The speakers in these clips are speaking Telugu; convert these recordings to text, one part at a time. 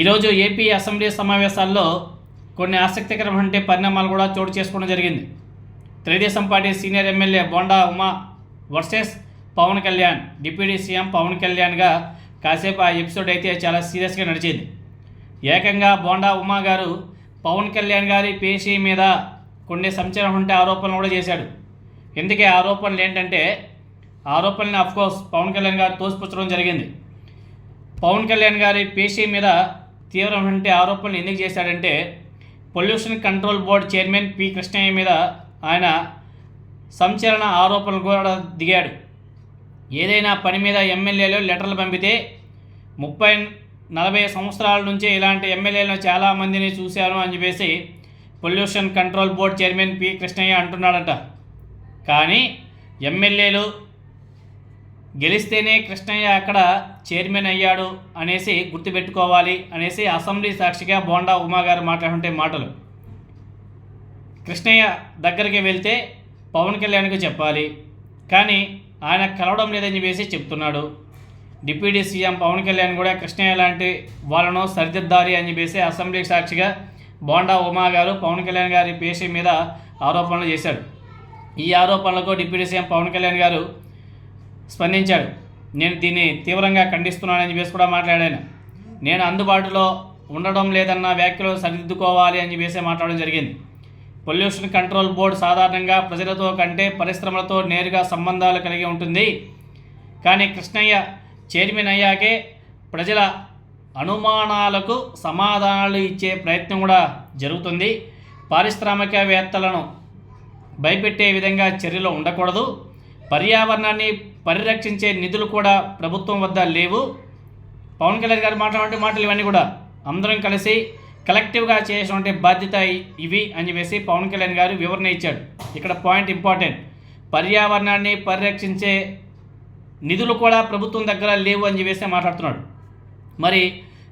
ఈరోజు ఏపీ అసెంబ్లీ సమావేశాల్లో కొన్ని ఆసక్తికరమైన పరిణామాలు కూడా చోటు చేసుకోవడం జరిగింది. Telugu Desam party senior MLA Bonda Uma versus Pawan Kalyan deputy CM Pawan కళ్యాణ్గా కాసేపు ఆ ఎపిసోడ్ అయితే చాలా సీరియస్గా నడిచింది. ఏకంగా బోండా ఉమా గారు పవన్ కళ్యాణ్ గారి పేషీ మీద కొన్ని సంచలనం ఉంటే ఆరోపణలు కూడా చేశాడు. ఎందుకే ఆరోపణలు ఏంటంటే ఆరోపణలు అఫ్కోర్స్ పవన్ కళ్యాణ్ గారు తోసిపుచ్చడం జరిగింది. పవన్ కళ్యాణ్ గారి పేషీ మీద తీవ్రమైన ఆరోపణలు ఎందుకు చేశాడంటే pollution control board chairman P Krishnaiah మీద ఆయన సంచలన ఆరోపణలు కూడా దిగాడు. ఏదైనా పని మీద ఎమ్మెల్యేలు లెటర్లు పంపితే ముప్పై నలభై సంవత్సరాల నుంచి ఇలాంటి ఎమ్మెల్యేలను చాలామందిని చూశాను అని చెప్పేసి pollution control board chairman P Krishnaiah అంటున్నాడట. కానీ ఎమ్మెల్యేలు గెలిస్తేనే కృష్ణయ్య అక్కడ చైర్మన్ అయ్యాడు అనేసి గుర్తుపెట్టుకోవాలి అనేసి అసెంబ్లీ సాక్షిగా బోండా ఉమా గారు మాట్లాడుంటే మాటలు. కృష్ణయ్య దగ్గరికి వెళ్తే పవన్ కళ్యాణ్కి చెప్పాలి. కానీ ఆయన కలవడం లేదని చెప్పేసి చెప్తున్నాడు. డిప్యూటీ సీఎం పవన్ కళ్యాణ్ కూడా కృష్ణయ్య లాంటి వాళ్ళను సరిదిద్దాలి అని చెప్పేసి అసెంబ్లీ సాక్షిగా బోండా ఉమా గారు పవన్ కళ్యాణ్ గారి పేషి మీద ఆరోపణలు చేశాడు. ఈ ఆరోపణలకు డిప్యూటీ సీఎం పవన్ కళ్యాణ్ గారు స్పందించాడు. నేను దీన్ని తీవ్రంగా ఖండిస్తున్నానని చెప్పేసి కూడా మాట్లాడాను. నేను అందుబాటులో ఉండడం లేదన్న వ్యాఖ్యలు సరిదిద్దుకోవాలి అని చెప్పేసి మాట్లాడడం జరిగింది. పొల్యూషన్ కంట్రోల్ బోర్డు సాధారణంగా ప్రజలతో కంటే పరిశ్రమలతో నేరుగా సంబంధాలు కలిగి ఉంటుంది. కానీ కృష్ణయ్య చైర్మన్ అయ్యాకే ప్రజల అనుమానాలకు సమాధానాలు ఇచ్చే ప్రయత్నం కూడా జరుగుతుంది. పారిశ్రామికవేత్తలను భయపెట్టే విధంగా చర్యలు ఉండకూడదు. పర్యావరణాన్ని పరిరక్షించే నిధులు కూడా ప్రభుత్వం వద్ద లేవు. పవన్ కళ్యాణ్ గారు మాట్లాడే మాటలు ఇవన్నీ కూడా అందరం కలిసి కలెక్టివ్గా చేసినటువంటి బాధ్యత ఇవి అని చెప్పేసి పవన్ కళ్యాణ్ గారు వివరణ ఇచ్చాడు. ఇక్కడ పాయింట్ ఇంపార్టెంట్. పర్యావరణాన్ని పరిరక్షించే నిధులు కూడా ప్రభుత్వం దగ్గర లేవు అని చెప్పేసి మాట్లాడుతున్నాడు. మరి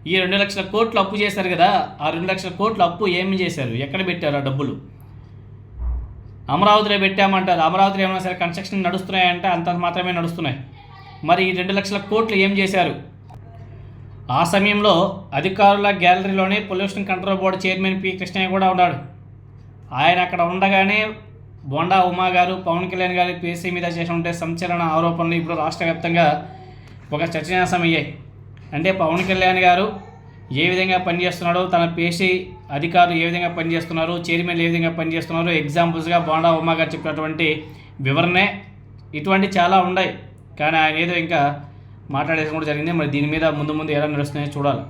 ఈ రెండు లక్షల కోట్లు అప్పు చేశారు కదా ఆ రెండు లక్షల కోట్లు అప్పు ఏమి చేశారు? ఎక్కడ పెట్టారు ఆ డబ్బులు? అమరావతిలో పెట్టామంటారు అమరావతిలో ఏమైనా సరే కన్స్ట్రక్షన్ నడుస్తున్నాయంటే అంత మాత్రమే నడుస్తున్నాయి. మరి ఈ రెండు లక్షల కోట్లు ఏం చేశారు? ఆ సమయంలో అధికారుల గ్యాలరీలోనే pollution control board chairman P Krishnaiah కూడా ఉన్నాడు. ఆయన అక్కడ ఉండగానే బొండా ఉమా గారు పవన్ కళ్యాణ్ గారి పేసీ మీద చేసినటువంటి సంచలన ఆరోపణలు ఇప్పుడు రాష్ట్ర వ్యాప్తంగా ఒక చర్చనీయాంశం అయ్యాయి. అంటే పవన్ కళ్యాణ్ గారు ఏ విధంగా పనిచేస్తున్నాడో తన పేషి అధికారులు ఏ విధంగా పనిచేస్తున్నారు చైర్మన్లు ఏ విధంగా పనిచేస్తున్నారు ఎగ్జాంపుల్స్గా బోండా ఉమా గారు చెప్పినటువంటి వివరణే ఇటువంటి చాలా ఉన్నాయి. కానీ ఆయన ఏదో ఇంకా మాట్లాడేసి కూడా జరిగింది. మరి దీని మీద ముందు ముందు ఎలా నడుస్తున్నాయో చూడాలి.